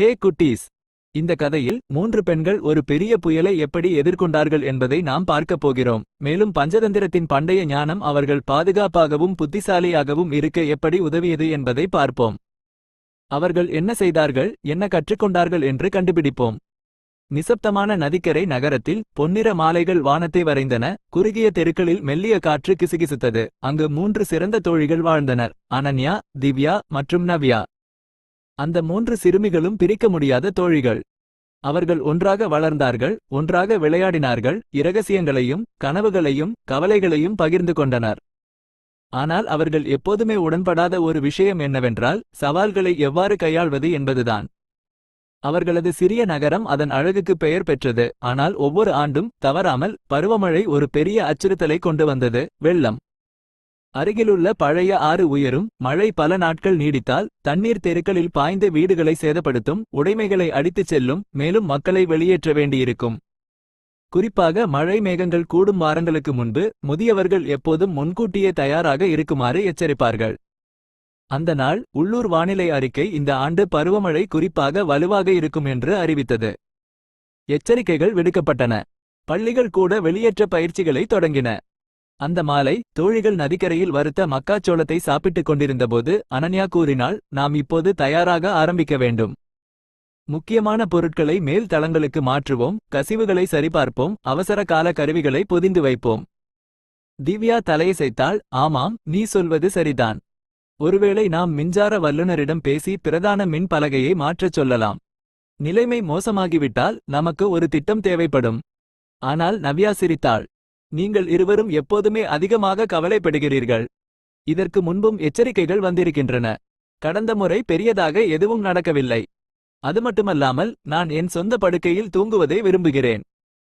ஹே குட்டீஸ். இந்த கதையில் மூன்று பெண்கள் ஒரு பெரிய புயலை எப்படி எதிர்கொண்டார்கள் என்பதை நாம் பார்க்கப் போகிறோம். மேலும் பஞ்சதந்திரத்தின் பண்டைய ஞானம் அவர்கள் பாதுகாப்பாகவும் புத்திசாலியாகவும் இருக்க எப்படி உதவியது என்பதை பார்ப்போம். அவர்கள் என்ன செய்தார்கள் என்ன கற்றுக்கொண்டார்கள் என்று கண்டுபிடிப்போம். நிசப்தமான நதிக்கரை நகரத்தில் பொன்னிற மாலைகள் வானத்தை வரைந்தன குறுகிய தெருக்களில் மெல்லிய காற்று கிசுகிசுத்தது அங்கு மூன்று சிறந்த தோழிகள் வாழ்ந்தனர் அனன்யா திவ்யா மற்றும் நவ்யா. அந்த மூன்று சிறுமிகளும் பிரிக்க முடியாத தோழிகள். அவர்கள் ஒன்றாக வளர்ந்தார்கள் ஒன்றாக விளையாடினார்கள் இரகசியங்களையும் கனவுகளையும் கவலைகளையும் பகிர்ந்து கொண்டனர். ஆனால் அவர்கள் எப்போதுமே உடன்படாத ஒரு விஷயம் என்னவென்றால் சவால்களை எவ்வாறு கையாள்வது என்பதுதான். அவர்களது சிறிய நகரம் அதன் அழகுக்கு பெயர் பெற்றது ஆனால் ஒவ்வொரு ஆண்டும் தவறாமல் பருவமழை ஒரு பெரிய அச்சுறுத்தலை கொண்டு வந்தது வெள்ளம். அருகிலுள்ள பழைய ஆறு உயரும் மழை பல நாட்கள் நீடித்தால் தண்ணீர் தெருக்களில் பாய்ந்து வீடுகளை சேதப்படுத்தும் உடைமைகளை அடித்துச் செல்லும் மேலும் மக்களை வெளியேற்ற வேண்டியிருக்கும். குறிப்பாக மழை மேகங்கள் கூடும் வாரங்களுக்கு முன்பு முதியவர்கள் எப்போதும் முன்கூட்டியே தயாராக இருக்குமாறு எச்சரிப்பார்கள். அந்த நாள் உள்ளூர் வானிலை அறிக்கை இந்த ஆண்டு பருவமழை குறிப்பாக வலுவாக இருக்கும் என்று அறிவித்தது. எச்சரிக்கைகள் விடுக்கப்பட்டன. பள்ளிகள் கூட வெளியேற்ற பயிற்சிகளை தொடங்கின. அந்த மாலை தோழிகள் நதிக்கரையில் வறுத்த மக்காச்சோளத்தை சாப்பிட்டுக் கொண்டிருந்தபோது அனன்யா கூறினாள் நாம் இப்போது தயாராக ஆரம்பிக்க வேண்டும். முக்கியமான பொருட்களை மேல் தளங்களுக்கு மாற்றுவோம் கசிவுகளை சரிபார்ப்போம் அவசர கால கருவிகளை பொதிந்து வைப்போம். திவ்யா தலையசைத்தாள் ஆமாம் நீ சொல்வது சரிதான். ஒருவேளை நாம் மின்சார வல்லுநரிடம் பேசி பிரதான மின் பலகையை மாற்றச் சொல்லலாம். நிலைமை மோசமாகிவிட்டால் நமக்கு ஒரு திட்டம் தேவைப்படும் ஆனால் நவ்யா சிரித்தாள் நீங்கள் இருவரும் எப்போதுமே அதிகமாக கவலைப்படுகிறீர்கள். இதற்கு முன்பும் எச்சரிக்கைகள் வந்திருக்கின்றன. கடந்த முறை பெரியதாக எதுவும் நடக்கவில்லை. அது மட்டுமல்லாமல் நான் என் சொந்த படுக்கையில் தூங்குவதை விரும்புகிறேன்.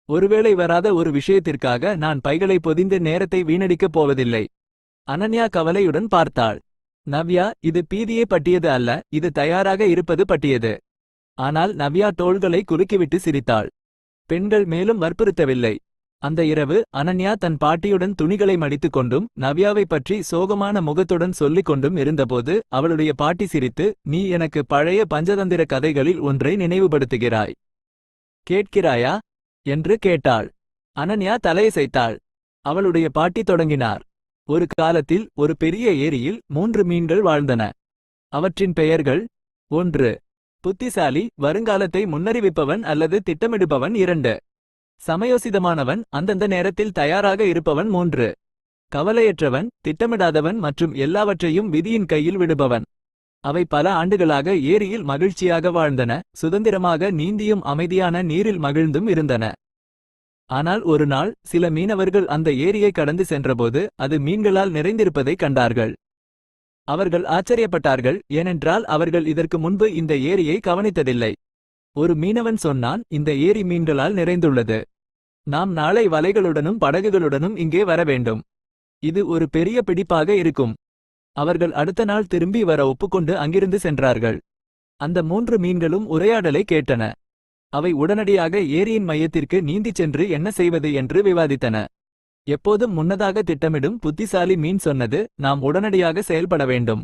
ஒருவேளை வராத ஒரு விஷயத்திற்காக நான் பைகளை பொதிந்து நேரத்தை வீணடிக்கப் போவதில்லை. அனன்யா கவலையுடன் பார்த்தாள். நவ்யா இது பீதியே பட்டியது அல்ல இது தயாராக இருப்பது பட்டியது ஆனால் நவ்யா தோள்களை குறுக்கிவிட்டு சிரித்தாள். பெண்கள் மேலும் வற்புறுத்தவில்லை. அந்த இரவு அனன்யா தன் பாட்டியுடன் துணிகளை மடித்துக் கொண்டும் நவ்யாவை பற்றி சோகமான முகத்துடன் சொல்லிக் கொண்டும் இருந்தபோது அவளுடைய பாட்டி சிரித்து நீ எனக்கு பழைய பஞ்சதந்திர கதைகளில் ஒன்றை நினைவுபடுத்துகிறாய். கேட்கிறாயா? என்று கேட்டாள். அனன்யா தலையசைத்தாள் அவளுடைய பாட்டி தொடங்கினார். ஒரு காலத்தில் ஒரு பெரிய ஏரியில் மூன்று மீன்கள் வாழ்ந்தன. அவற்றின் பெயர்கள் ஒன்று புத்திசாலி வருங்காலத்தை முன்னறிவிப்பவன் அல்லது திட்டமிடுபவன் இரண்டு. சமயோசிதமானவன் அந்தந்த நேரத்தில் தயாராக இருப்பவன் மூன்று. கவலையற்றவன் திட்டமிடாதவன் மற்றும் எல்லாவற்றையும் விதியின் கையில் விடுபவன். அவை பல ஆண்டுகளாக ஏரியில் மகிழ்ச்சியாக வாழ்ந்தன சுதந்திரமாக நீந்தியும் அமைதியான நீரில் மகிழ்ந்தும் இருந்தன. ஆனால் ஒரு நாள் சில மீனவர்கள் அந்த ஏரியை கடந்து சென்றபோது அது மீன்களால் நிறைந்திருப்பதைக் கண்டார்கள். அவர்கள் ஆச்சரியப்பட்டார்கள் ஏனென்றால் அவர்கள் இதற்கு முன்பு இந்த ஏரியை கவனித்ததில்லை. ஒரு மீனவன் சொன்னான் இந்த ஏரி மீன்களால் நிறைந்துள்ளது. நாம் நாளை வலைகளுடனும் படகுகளுடனும் இங்கே வர வேண்டும். இது ஒரு பெரிய பிடிப்பாக இருக்கும். அவர்கள் அடுத்த நாள் திரும்பி வர ஒப்புக்கொண்டு அங்கிருந்து சென்றார்கள். அந்த மூன்று மீன்களும் உரையாடலை கேட்டன. அவை உடனடியாக ஏரியின் மையத்திற்கு நீந்திச் சென்று என்ன செய்வது என்று விவாதித்தன. எப்போதும் முன்னதாக திட்டமிடும் புத்திசாலி மீன் சொன்னது நாம் உடனடியாக செயல்பட வேண்டும்.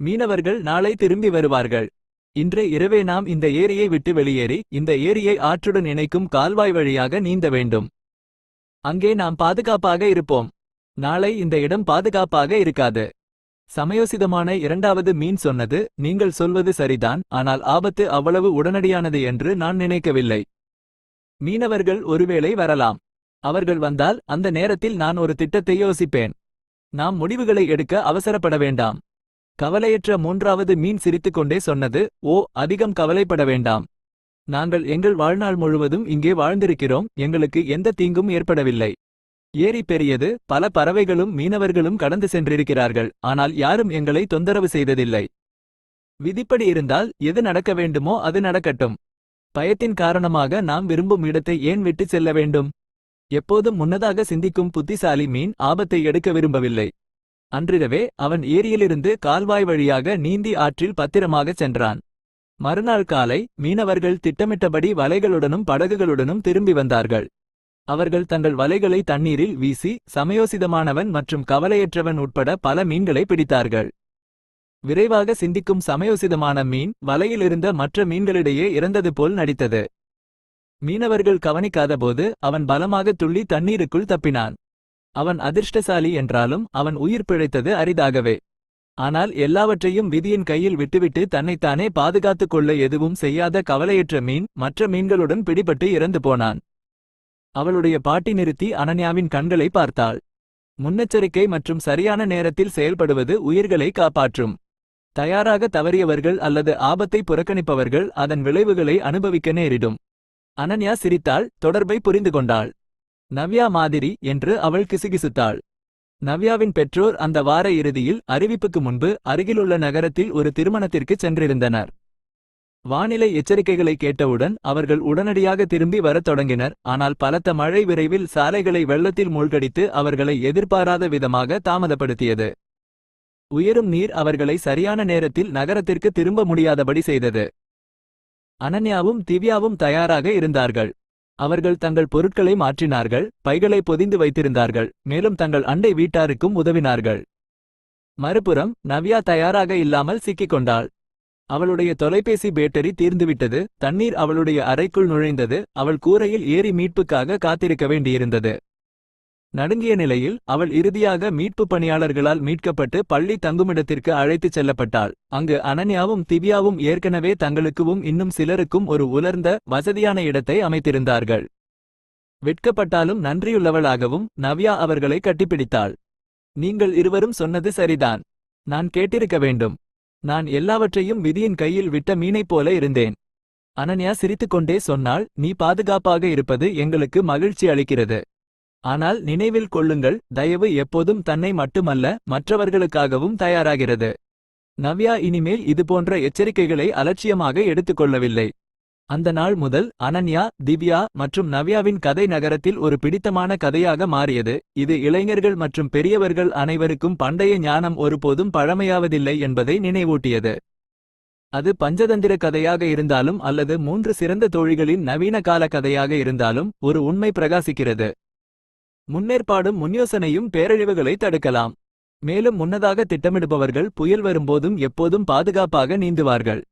மீனவர்கள் நாளை திரும்பி வருவார்கள். இன்று இரவே நாம் இந்த ஏரியை விட்டு வெளியேறி இந்த ஏரியை ஆற்றுடன் இணைக்கும் கால்வாய் வழியாக நீந்த வேண்டும். அங்கே நாம் பாதுகாப்பாக இருப்போம். நாளை இந்த இடம் பாதுகாப்பாக இருக்காது. சமயோசிதமான இரண்டாவது மீன் சொன்னது நீங்கள் சொல்வது சரிதான் ஆனால் ஆபத்து அவ்வளவு உடனடியானது என்று நான் நினைக்கவில்லை. மீனவர்கள் ஒருவேளை வரலாம். அவர்கள் வந்தால் அந்த நேரத்தில் நான் ஒரு திட்டத்தை யோசிப்பேன். நாம் முடிவுகளை எடுக்க அவசரப்பட வேண்டாம். கவலையற்ற மூன்றாவது மீன் சிரித்துக்கொண்டே சொன்னது ஓ அதிகம் கவலைப்பட வேண்டாம். நாங்கள் எங்கள் வாழ்நாள் முழுவதும் இங்கே வாழ்ந்திருக்கிறோம் எங்களுக்கு எந்த தீங்கும் ஏற்படவில்லை. ஏரி பெரியது பல பறவைகளும் மீனவர்களும் கடந்து சென்றிருக்கிறார்கள் ஆனால் யாரும் எங்களை தொந்தரவு செய்ததில்லை. விதிப்படி இருந்தால் எது நடக்க வேண்டுமோ அது நடக்கட்டும். பயத்தின் காரணமாக நாம் விரும்பும் இடத்தை ஏன் விட்டு செல்ல வேண்டும்? எப்போதும் முன்னதாக சிந்திக்கும் புத்திசாலி மீன் ஆபத்தை எடுக்க விரும்பவில்லை. அன்றிரவே அவன் ஏரியிலிருந்து கால்வாய் வழியாக நீந்தி ஆற்றில் பத்திரமாகச் சென்றான். மறுநாள் காலை மீனவர்கள் திட்டமிட்டபடி வலைகளுடனும் படகுகளுடனும் திரும்பி வந்தார்கள். அவர்கள் தங்கள் வலைகளை தண்ணீரில் வீசி சமயோசிதமானவன் மற்றும் கவலையற்றவன் உட்பட பல மீன்களை பிடித்தார்கள். விரைவாக சிந்திக்கும் சமயோசிதமான மீன் வலையிலிருந்த மற்ற மீன்களிடையே இறந்தது போல் நடித்தது. மீனவர்கள் கவனிக்காதபோது அவன் பலமாக துள்ளி தண்ணீருக்குள் தப்பினான். அவன் அதிர்ஷ்டசாலி என்றாலும் அவன் உயிர் பிழைத்தது அரிதாகவே. ஆனால் எல்லாவற்றையும் விதியின் கையில் விட்டுவிட்டு தன்னைத்தானே பாதுகாத்துக் கொள்ள எதுவும் செய்யாத கவலையற்ற மீன் மற்ற மீன்களுடன் பிடிபட்டு இறந்து போனான். அவளுடைய பாட்டி நிறுத்தி அனன்யாவின் கண்களை பார்த்தாள். முன்னெச்சரிக்கை மற்றும் சரியான நேரத்தில் செயல்படுவது உயிர்களை காப்பாற்றும். தயாராக தவறியவர்கள் அல்லது ஆபத்தை புறக்கணிப்பவர்கள் அதன் விளைவுகளை அனுபவிக்க நேரிடும். அனன்யா சிரித்தாள் தொடர்பை புரிந்து கொண்டாள். நவ்யா மாதிரி என்று அவள் கிசுகிசுத்தாள். நவ்யாவின் பெற்றோர் அந்த வார இறுதியில் அறிவிப்புக்கு முன்பு அருகிலுள்ள நகரத்தில் ஒரு திருமணத்திற்குச் சென்றிருந்தனர். வானிலை எச்சரிக்கைகளை கேட்டவுடன் அவர்கள் உடனடியாக திரும்பி வரத் தொடங்கினர். ஆனால் பலத்த மழை விரைவில் சாலைகளை வெள்ளத்தில் மூழ்கடித்து அவர்களை எதிர்பாராத விதமாக தாமதப்படுத்தியது. உயரும் நீர் அவர்களை சரியான நேரத்தில் நகரத்திற்கு திரும்ப முடியாதபடி செய்தது. அனன்யாவும் திவ்யாவும் தயாராக இருந்தார்கள். அவர்கள் தங்கள் பொருட்களை மாற்றினார்கள் பைகளை பொதிந்து வைத்திருந்தார்கள் மேலும் தங்கள் அண்டை வீட்டாருக்கும் உதவினார்கள். மறுபுறம் நவ்யா தயாராக இல்லாமல் சிக்கிக் கொண்டாள் அவளுடைய தொலைபேசி பேட்டரி தீர்ந்துவிட்டது தண்ணீர் அவளுடைய அறைக்குள் நுழைந்தது அவள் கூரையில் ஏறி மீட்புக்காக காத்திருக்க வேண்டியிருந்தது. நடுங்கிய நிலையில் அவள் இறுதியாக மீட்பு பணியாளர்களால் மீட்கப்பட்டு பள்ளி தங்குமிடத்திற்கு அழைத்துச் செல்லப்பட்டாள். அங்கு அனன்யாவும் திவ்யாவும் ஏற்கனவே தங்களுக்குவும் இன்னும் சிலருக்கும் ஒரு உலர்ந்த வசதியான இடத்தை அமைத்திருந்தார்கள். வெட்கப்பட்டாலும் நன்றியுள்ளவளாகவும் நவ்யா அவர்களை கட்டிப்பிடித்தாள். நீங்கள் இருவரும் சொன்னது சரிதான். நான் கேட்டிருக்க வேண்டும். நான் எல்லாவற்றையும் விதியின் கையில் விட்ட மீனைப் போல இருந்தேன் அனன்யா சிரித்துக்கொண்டே சொன்னால் நீ பாதுகாப்பாக இருப்பது எங்களுக்கு மகிழ்ச்சி அளிக்கிறது. ஆனால் நினைவில் கொள்ளுங்கள் தயவு எப்போதும் தன்னை மட்டுமல்ல மற்றவர்களுக்காகவும் தயாராகிறது. நவ்யா இனிமேல் இதுபோன்ற எச்சரிக்கைகளை அலட்சியமாக எடுத்துக்கொள்ளவில்லை. அந்த நாள் முதல் அனன்யா திவ்யா மற்றும் நவ்யாவின் கதை நகரத்தில் ஒரு பிடித்தமான கதையாக மாறியது. இது இளைஞர்கள் மற்றும் பெரியவர்கள் அனைவருக்கும் பண்டைய ஞானம் ஒருபோதும் பழமையாவதில்லை என்பதை நினைவூட்டியது. அது பஞ்சதந்திர கதையாக இருந்தாலும் அல்லது மூன்று சிறந்த தோழிகளின் நவீன கால கதையாக இருந்தாலும் ஒரு உண்மை பிரகாசிக்கிறது. முன்னேற்பாடும் முன்யோசனையும் பேரழிவுகளை தடுக்கலாம். மேலும் முன்னதாக திட்டமிடுபவர்கள் புயல் வரும்போதும் எப்போதும் பாதுகாப்பாக நீந்துவார்கள்.